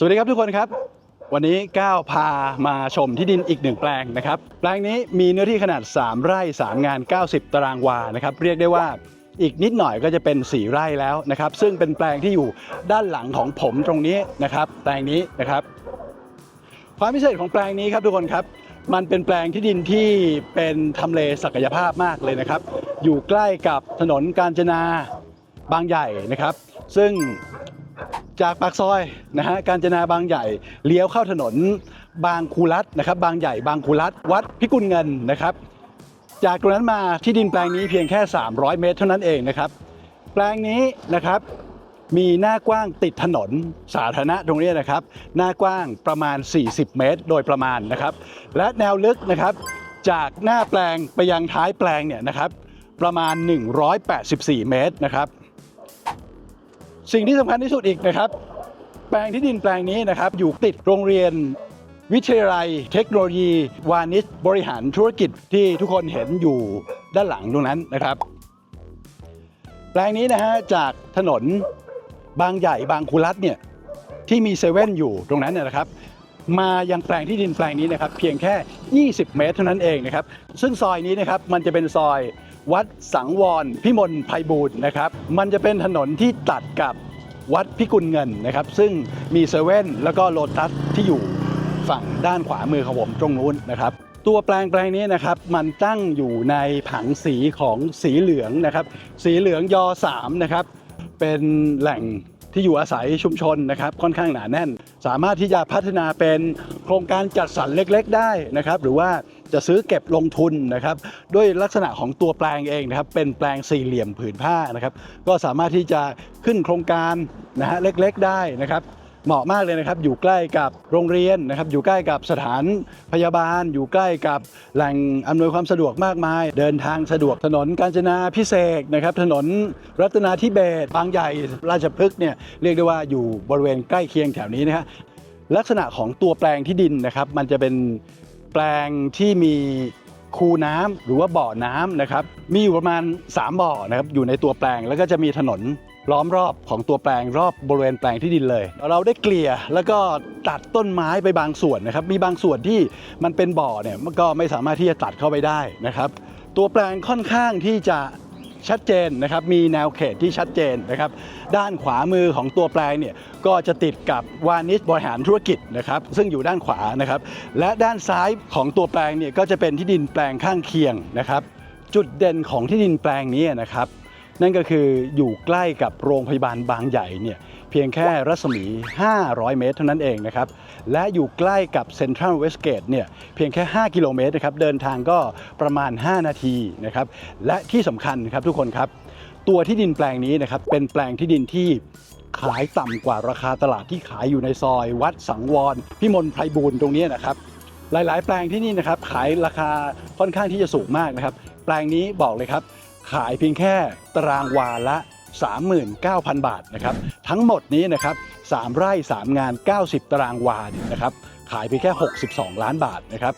สวัสดีครับทุกคนครับ วันนี้ก้าวพามาชมที่ดินอีกหนึ่งแปลงนะครับ แปลงนี้มีเนื้อที่ขนาด 3 ไร่ 3 งาน 90 ตารางวานะครับ เรียกได้ว่าอีกนิดหน่อยก็จะเป็น 4 ไร่แล้วนะครับ ซึ่งเป็นแปลงที่อยู่ด้านหลังของผมตรงนี้นะครับ แปลงนี้นะครับ ความพิเศษของแปลงนี้ครับทุกคนครับ มันเป็นแปลงที่ดินที่เป็นทำเลศักยภาพมากเลยนะครับ อยู่ใกล้กับถนนกาญจนาบางใหญ่นะครับ ซึ่ง จากปากซอยนะฮะกาญจนาบางใหญ่เลี้ยวเข้าถนนบางคูรัตนะครับ บางใหญ่บางคูรัตวัดพิกุลเงินนะครับ จากตรงนั้นมาที่ดินแปลงนี้เพียงแค่ 300 เมตร เท่านั้นเองนะครับ แปลงนี้นะครับมีหน้ากว้างติดถนนสาธารณะตรงนี้นะครับ หน้ากว้างประมาณ 40 เมตร โดยประมาณนะครับ และแนวลึกนะครับ จากหน้าแปลงไปยังท้ายแปลงเนี่ยนะครับ ประมาณ 184 เมตรนะครับ สิ่งที่สำคัญที่สุดอีกนะครับ แปลงที่ดินแปลงนี้นะครับ อยู่ติดโรงเรียนวิทยาลัยเทคโนโลยี วานิชบริหารธุรกิจที่ทุกคนเห็นอยู่ด้านหลังตรงนั้นนะครับ แปลงนี้นะฮะจากถนนบางใหญ่บางคูรัตเนี่ยที่มีเซเว่นอยู่ตรงนั้นเนี่ยนะครับ มายังแปลงที่ดินแปลงนี้นะครับ เพียงแค่ 20 เมตรเท่านั้นเองนะครับ ซึ่งซอยนี้นะครับมันจะเป็นซอย วัดสังวรพิมลไพบูลย์นะครับ มันจะเป็นถนนที่ตัดกับวัดพิกุลเงินนะครับ ซึ่งมีเซเว่นแล้วก็โลตัสที่อยู่ฝั่งด้านขวามือของผมตรงนู้นนะครับ ตัวแปลงแปลงนี้นะครับ มันตั้งอยู่ในผังสีของสีเหลืองนะครับ สีเหลืองยอ3นะครับ เป็นแหล่งที่อยู่อาศัยชุมชนนะครับ ค่อนข้างหนาแน่น สามารถที่จะพัฒนาเป็นโครงการจัดสรรเล็ก ๆ ได้นะครับ หรือว่า จะซื้อเก็บลงทุนนะครับด้วยลักษณะของตัวแปลงเองนะครับเป็นแปลงสี่เหลี่ยมผืนผ้านะครับก็สามารถที่จะขึ้นโครงการนะฮะเล็กๆได้นะครับเหมาะมากเลยนะครับอยู่ใกล้กับโรงเรียนนะครับอยู่ใกล้กับสถานพยาบาล อยู่ใกล้กับแหล่งอำนวยความสะดวกมากมาย เดินทางสะดวกถนนกาญจนาพิเศษนะครับถนนรัตนาธิเบศบางใหญ่ราชพฤกษ์เนี่ยเรียกได้ว่าอยู่บริเวณใกล้เคียงแถวนี้นะฮะลักษณะของตัวแปลงที่ดินนะครับมันจะเป็น ลงที่มีคูน้ำหรือว่าบ่อน้ำนะครับ มีอยู่ประมาณ 3 บ่อนะครับอยู่ในตัวแปลงแล้วก็จะมีถนนล้อมรอบของตัวแปลงรอบบริเวณแปลงที่ดินเลย เราได้เกลี่ยแล้วก็ตัดต้นไม้ไปบางส่วนนะครับ มีบางส่วนที่มันเป็นบ่อเนี่ยมันก็ไม่สามารถที่จะตัดเข้าไปได้นะครับ ตัวแปลงค่อนข้างที่จะ ชัดเจนนะครับมีแนวเขตที่ชัดเจนนะครับด้านขวามือของตัวแปลงเนี่ยก็จะติดกับวานิชบริหารธุรกิจนะครับซึ่งอยู่ด้านขวานะครับและด้านซ้ายของตัวแปลงเนี่ยก็จะเป็นที่ดินแปลงข้างเคียงนะครับจุดเด่นของที่ดินแปลงนี้นะครับนั่นก็คืออยู่ใกล้กับโรงพยาบาลบางใหญ่เนี่ย เพียงแค่รัศมี 500 เมตร เท่านั้นเองนะครับ และอยู่ใกล้กับเซ็นทรัลเวสเกตเนี่ยเพียงแค่ 5 กิโลเมตรนะครับ เดินทางก็ประมาณ 5 นาทีนะครับ และที่สำคัญครับทุกคนครับ ตัวที่ดินแปลงนี้นะครับ เป็นแปลงที่ดินที่ขายต่ำกว่าราคาตลาดที่ขายอยู่ในซอย วัดสังวรพิมลไพบูลย์ตรงนี้นะครับ หลายๆ แปลงที่นี่นะครับขายราคาค่อนข้างที่จะสูงมากนะครับ แปลงนี้บอกเลยครับ ขายเพียงแค่ตารางวาละ 39,000 บาทนะครับทั้งหมดนี้นะครับ3ไร่ 3 งาน 90 ตารางวาเนี่ยนะครับขายไปแค่ 62 ล้านบาทนะครับ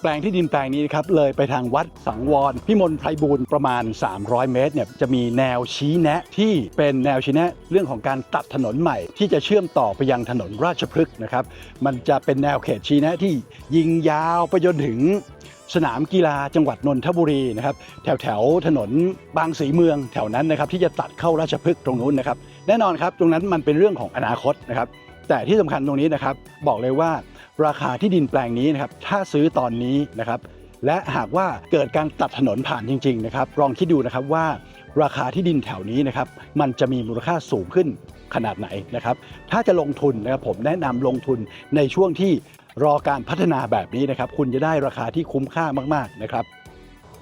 แปลงที่ดินแปลงนี้นะครับเลยไปทางวัดสังวรพิมลไพรบูลย์ประมาณ 300 เมตรเนี่ยจะมีแนวชี้แนะที่เป็นแนวชี้แนะเรื่องของการตัดถนนใหม่ ที่จะเชื่อมต่อไปยังถนนราชพฤกษ์นะครับมันจะเป็นแนวเขตชี้แนะที่ยิงยาวไปจนถึง สนามกีฬาจังหวัดนนทบุรีนะครับแถวแถวถนนบางสีเมืองแถวนั้นนะครับที่จะตัดเข้าราชพฤกษ์ตรงนู้นนะครับแน่นอนครับตรงนั้นมันเป็นเรื่องของอนาคตนะครับแต่ที่สำคัญตรงนี้นะครับบอกเลยว่าราคาที่ดินแปลงนี้นะครับถ้าซื้อตอนนี้นะครับและหากว่าเกิดการตัดถนนผ่านจริง ๆ นะครับลองคิดดูนะครับว่าราคาที่ดินแถวนี้นะครับมันจะมีมูลค่าสูงขึ้นขนาดไหนนะครับถ้าจะลงทุนนะครับผมแนะนำลงทุนในช่วงที่ รอการพัฒนาแบบนี้นะครับ คุณจะได้ราคาที่คุ้มค่ามากๆนะครับ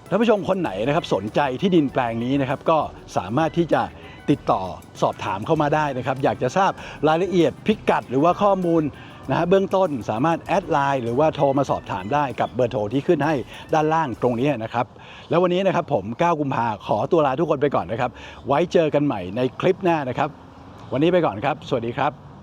ท่านผู้ชมคนไหนนะครับสนใจที่ดินแปลงนี้นะครับ ก็สามารถที่จะติดต่อสอบถามเข้ามาได้นะครับ อยากจะทราบรายละเอียดพิกัด หรือว่าข้อมูลนะฮะเบื้องต้นสามารถแอดไลน์หรือว่าโทรมาสอบถามได้กับเบอร์โทรที่ขึ้นให้ด้านล่างตรงนี้นะครับ แล้ววันนี้นะครับผม9กุมภาขอตัวลาทุกคนไปก่อนนะครับ ไว้เจอกันใหม่ในคลิปหน้านะครับ วันนี้ไปก่อนครับ สวัสดีครับ